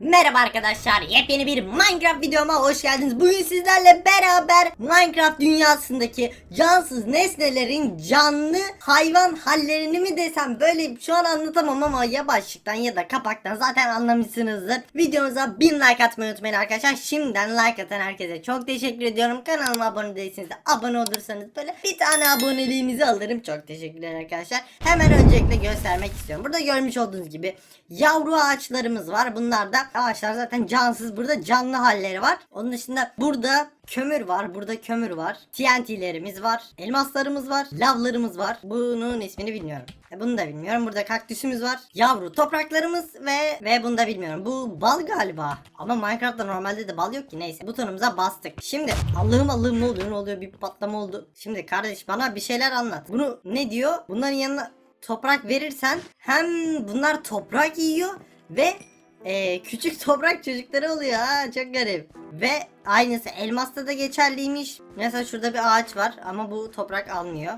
Merhaba arkadaşlar, yepyeni bir Minecraft videoma hoş geldiniz. Bugün sizlerle beraber Minecraft dünyasındaki cansız nesnelerin canlı hayvan hallerini mi desem böyle şu an anlatamam ama ya başlıktan ya da kapaktan zaten anlamışsınızdır. Videomuza 1000 like atmayı unutmayın arkadaşlar. Şimdiden like atan herkese çok teşekkür ediyorum. Kanalıma abone değilseniz de abone olursanız böyle bir tane aboneliğinizi alırım. Çok teşekkürler arkadaşlar. Hemen öncelikle göstermek istiyorum. Burada görmüş olduğunuz gibi yavru ağaçlarımız var. Bunlar da ağaçlar zaten cansız. Burada canlı halleri var. Onun dışında burada kömür var. Burada kömür var. TNT'lerimiz var. Elmaslarımız var. Lavlarımız var. Bunun ismini bilmiyorum. E, Bunu da bilmiyorum. Burada kaktüsümüz var. Yavru topraklarımız ve ve bunu da bilmiyorum. Bu bal galiba. Ama Minecraft'ta normalde de bal yok ki. Neyse butonumuza bastık. Şimdi Allah'ım Allah'ım ne oluyor ne oluyor bir patlama oldu. Şimdi kardeş bana bir şeyler anlat. Bunu ne diyor? Bunların yanına toprak verirsen hem bunlar toprak yiyor ve e, küçük toprak çocukları oluyor ha çok garip. Ve aynısı elmasta da geçerliymiş. Mesela şurada bir ağaç var ama bu toprak almıyor.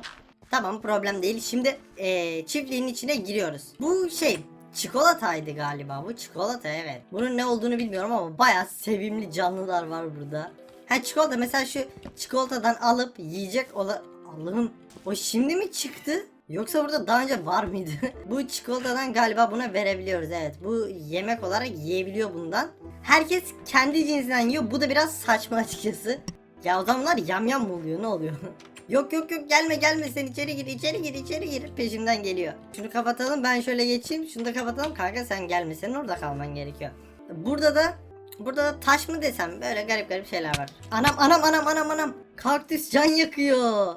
Tamam problem değil. Şimdi e, çiftliğin içine giriyoruz. Bu şey çikolataydı galiba. Bu çikolata evet. Bunun ne olduğunu bilmiyorum ama bayağı sevimli canlılar var burada. Ha çikolata mesela şu çikolatadan alıp yiyecek ola... Allah'ım o şimdi mi çıktı? Yoksa burada daha önce var mıydı? bu çikolatadan galiba buna verebiliyoruz evet. Bu yemek olarak yiyebiliyor bundan. Herkes kendi cinsinden yiyor. Bu da biraz saçma açıkçası. Ya o zamanlar yamyam mı oluyor ne oluyor? yok yok yok gelme gelme sen içeri gir içeri gir içeri gir peşimden geliyor. Şunu kapatalım ben şöyle geçeyim şunu da kapatalım kanka sen gelme senin orada kalman gerekiyor. Burada da Burada da taş mı desem böyle garip garip şeyler var. Anam anam anam anam anam. Kaktüs can yakıyor.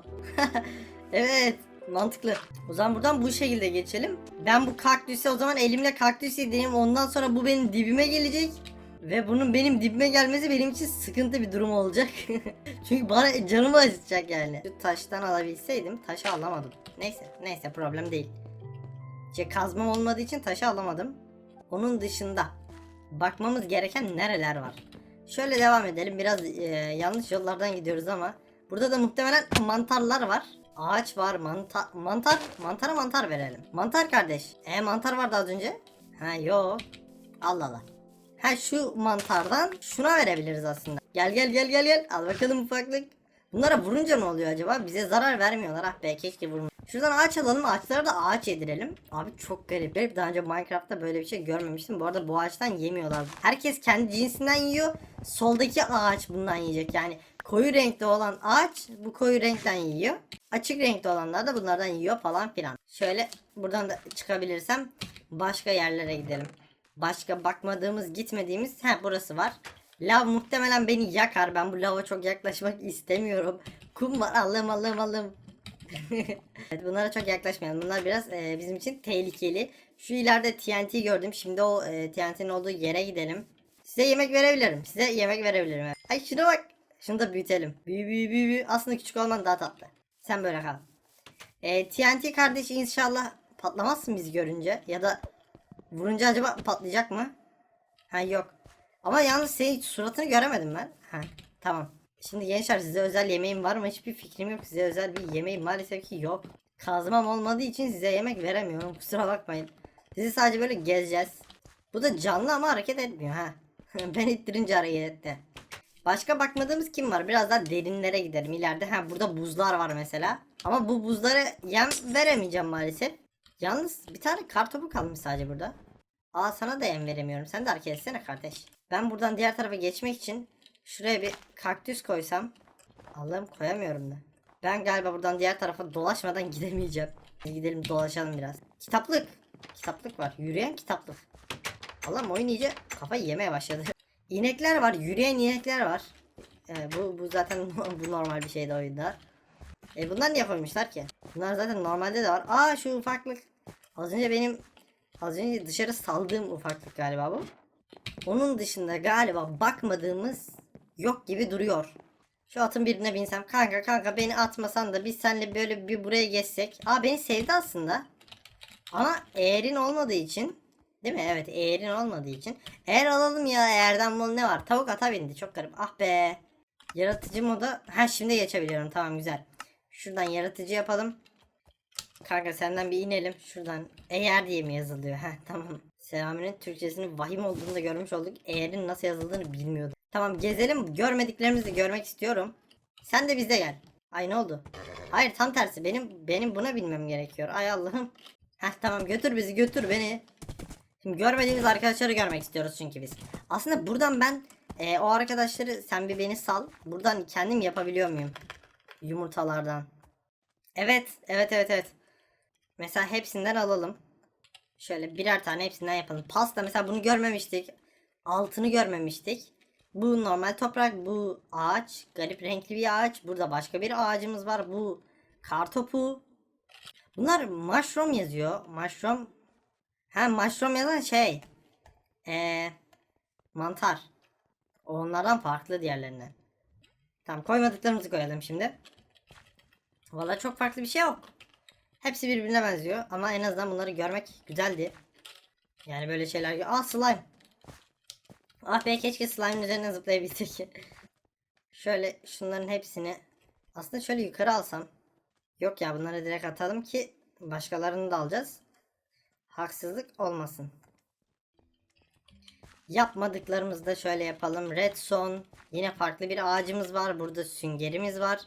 evet mantıklı. O zaman buradan bu şekilde geçelim. Ben bu kaktüse o zaman elimle kaktüs yedireyim. Ondan sonra bu benim dibime gelecek. Ve bunun benim dibime gelmesi benim için sıkıntı bir durum olacak. Çünkü bana canımı acıtacak yani. Şu taştan alabilseydim taşı alamadım. Neyse neyse problem değil. İşte kazmam olmadığı için taşı alamadım. Onun dışında bakmamız gereken nereler var? Şöyle devam edelim. Biraz e, yanlış yollardan gidiyoruz ama burada da muhtemelen mantarlar var. Ağaç var, mantar, mantar, mantara mantar verelim. Mantar kardeş. E mantar vardı az önce. Ha yo. Allah Allah. Ha şu mantardan şuna verebiliriz aslında. Gel gel gel gel gel. Al bakalım ufaklık. Bunlara vurunca ne oluyor acaba? Bize zarar vermiyorlar. Ah be keşke vurma. Şuradan ağaç alalım. Ağaçlara da ağaç yedirelim. Abi çok garip. Garip. Daha önce Minecraft'ta böyle bir şey görmemiştim. Bu arada bu ağaçtan yemiyorlar. Herkes kendi cinsinden yiyor. Soldaki ağaç bundan yiyecek. Yani koyu renkte olan ağaç bu koyu renkten yiyor. Açık renkte olanlar da bunlardan yiyor falan filan. Şöyle buradan da çıkabilirsem başka yerlere gidelim. Başka bakmadığımız gitmediğimiz ha burası var. Lav muhtemelen beni yakar. Ben bu lava çok yaklaşmak istemiyorum. Kum var. Allah'ım Allah'ım Allah'ım. evet, bunlara çok yaklaşmayalım. Bunlar biraz e, bizim için tehlikeli. Şu ileride TNT gördüm. Şimdi o e, TNT'nin olduğu yere gidelim. Size yemek verebilirim. Size yemek verebilirim. Ay şuna bak. Şunu da büyütelim. Büyü büyü büyü büyü. Aslında küçük olman daha tatlı. Sen böyle kal. E, TNT kardeşi inşallah patlamazsın bizi görünce. Ya da vurunca acaba patlayacak mı? Ha yok. Ama yalnız senin suratını göremedim ben. Ha tamam. Şimdi gençler size özel yemeğim var mı? Hiçbir fikrim yok. Size özel bir yemeğim maalesef ki yok. Kazmam olmadığı için size yemek veremiyorum. Kusura bakmayın. Sizi sadece böyle gezeceğiz. Bu da canlı ama hareket etmiyor ha. ben ittirince hareket etti. Başka bakmadığımız kim var? Biraz daha derinlere gidelim ileride. Ha burada buzlar var mesela. Ama bu buzlara yem veremeyeceğim maalesef. Yalnız bir tane kartopu kalmış sadece burada. Aa sana da yem veremiyorum. Sen de hareket etsene kardeş. Ben buradan diğer tarafa geçmek için şuraya bir kaktüs koysam. Allah'ım koyamıyorum da. Ben galiba buradan diğer tarafa dolaşmadan gidemeyeceğim. Gidelim dolaşalım biraz. Kitaplık. Kitaplık var. Yürüyen kitaplık. Allah'ım oyun iyice kafayı yemeye başladı. İnekler var. Yürüyen inekler var. Ee, bu, bu zaten bu normal bir şeydi oyunda. E bunlar niye koymuşlar ki? Bunlar zaten normalde de var. Aa şu ufaklık. Az önce benim az önce dışarı saldığım ufaklık galiba bu. Onun dışında galiba bakmadığımız yok gibi duruyor. Şu atın birine binsem. Kanka kanka beni atmasan da biz seninle böyle bir buraya geçsek. Aa beni sevdi aslında. Ama eğerin olmadığı için. Değil mi? Evet eğerin olmadığı için. Eğer alalım ya eğerden bol ne var? Tavuk ata bindi. Çok garip. Ah be. Yaratıcı moda. Ha şimdi geçebiliyorum. Tamam güzel. Şuradan yaratıcı yapalım. Kanka senden bir inelim. Şuradan eğer diye mi yazılıyor? Ha tamam. Selami'nin Türkçesinin vahim olduğunu da görmüş olduk. Eğerin nasıl yazıldığını bilmiyordum. Tamam gezelim. Görmediklerimizi görmek istiyorum. Sen de bizde gel. Ay ne oldu? Hayır tam tersi. Benim benim buna bilmem gerekiyor. Ay Allah'ım. Heh tamam götür bizi götür beni. Şimdi görmediğimiz arkadaşları görmek istiyoruz çünkü biz. Aslında buradan ben e, o arkadaşları sen bir beni sal. Buradan kendim yapabiliyor muyum? Yumurtalardan. Evet, evet, evet, evet. Mesela hepsinden alalım. Şöyle birer tane hepsinden yapalım. Pasta mesela bunu görmemiştik. Altını görmemiştik. Bu normal toprak, bu ağaç, garip renkli bir ağaç. Burada başka bir ağacımız var. Bu kartopu. Bunlar mushroom yazıyor. Mushroom. Ha mushroom yazan şey. Eee mantar. Onlardan farklı diğerlerinden. Tamam koymadıklarımızı koyalım şimdi. Valla çok farklı bir şey yok. Hepsi birbirine benziyor ama en azından bunları görmek güzeldi. Yani böyle şeyler. Aa slime. Ah be keşke slime'ın üzerine zıplayabilsek. şöyle şunların hepsini aslında şöyle yukarı alsam. Yok ya bunları direkt atalım ki başkalarını da alacağız. Haksızlık olmasın. Yapmadıklarımızı da şöyle yapalım. Redstone. Yine farklı bir ağacımız var. Burada süngerimiz var.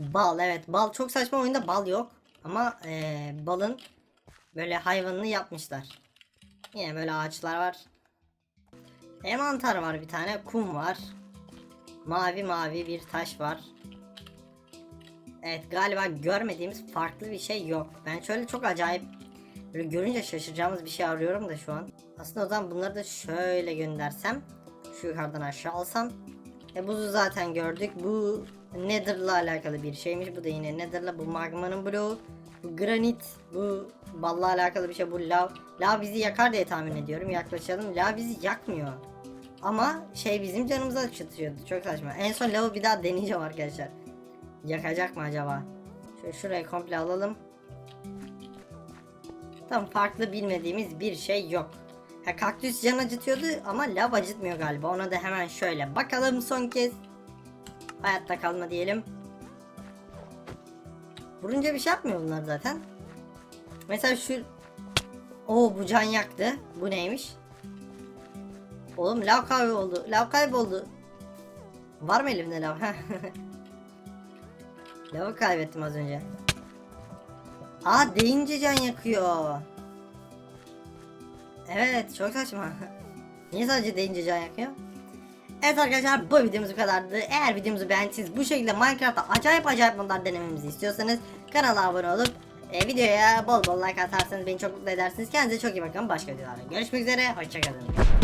Bal evet bal çok saçma oyunda bal yok. Ama eee, balın böyle hayvanını yapmışlar. Yine böyle ağaçlar var. E mantar var bir tane. Kum var. Mavi mavi bir taş var. Evet galiba görmediğimiz farklı bir şey yok. Ben şöyle çok acayip böyle görünce şaşıracağımız bir şey arıyorum da şu an. Aslında o zaman bunları da şöyle göndersem. Şu yukarıdan aşağı alsam. E buzu zaten gördük. Bu Nether'la alakalı bir şeymiş. Bu da yine Nether'la. Bu magmanın bloğu. Bu granit. Bu balla alakalı bir şey. Bu lav. Lav bizi yakar diye tahmin ediyorum. Yaklaşalım. Lav bizi yakmıyor. Ama şey bizim canımıza acıtıyordu. Çok saçma. En son lavı bir daha deneyeceğim arkadaşlar. Yakacak mı acaba? Şöyle şurayı komple alalım. Tam farklı bilmediğimiz bir şey yok. Ha, kaktüs can acıtıyordu ama lav acıtmıyor galiba. Ona da hemen şöyle bakalım son kez. Hayatta kalma diyelim. Vurunca bir şey yapmıyor bunlar zaten. Mesela şu... Oo bu can yaktı. Bu neymiş? Oğlum lav kayboldu. Lav kayboldu. Var mı elimde lav? Lavı kaybettim az önce. Aa deyince can yakıyor. Evet çok saçma. Niye sadece deyince can yakıyor? Evet arkadaşlar bu videomuz bu kadardı. Eğer videomuzu beğendiyseniz bu şekilde Minecraft'ta acayip acayip modlar denememizi istiyorsanız kanala abone olup e, videoya bol bol like atarsanız beni çok mutlu edersiniz. Kendinize çok iyi bakın. Başka videolarda görüşmek üzere. Hoşçakalın.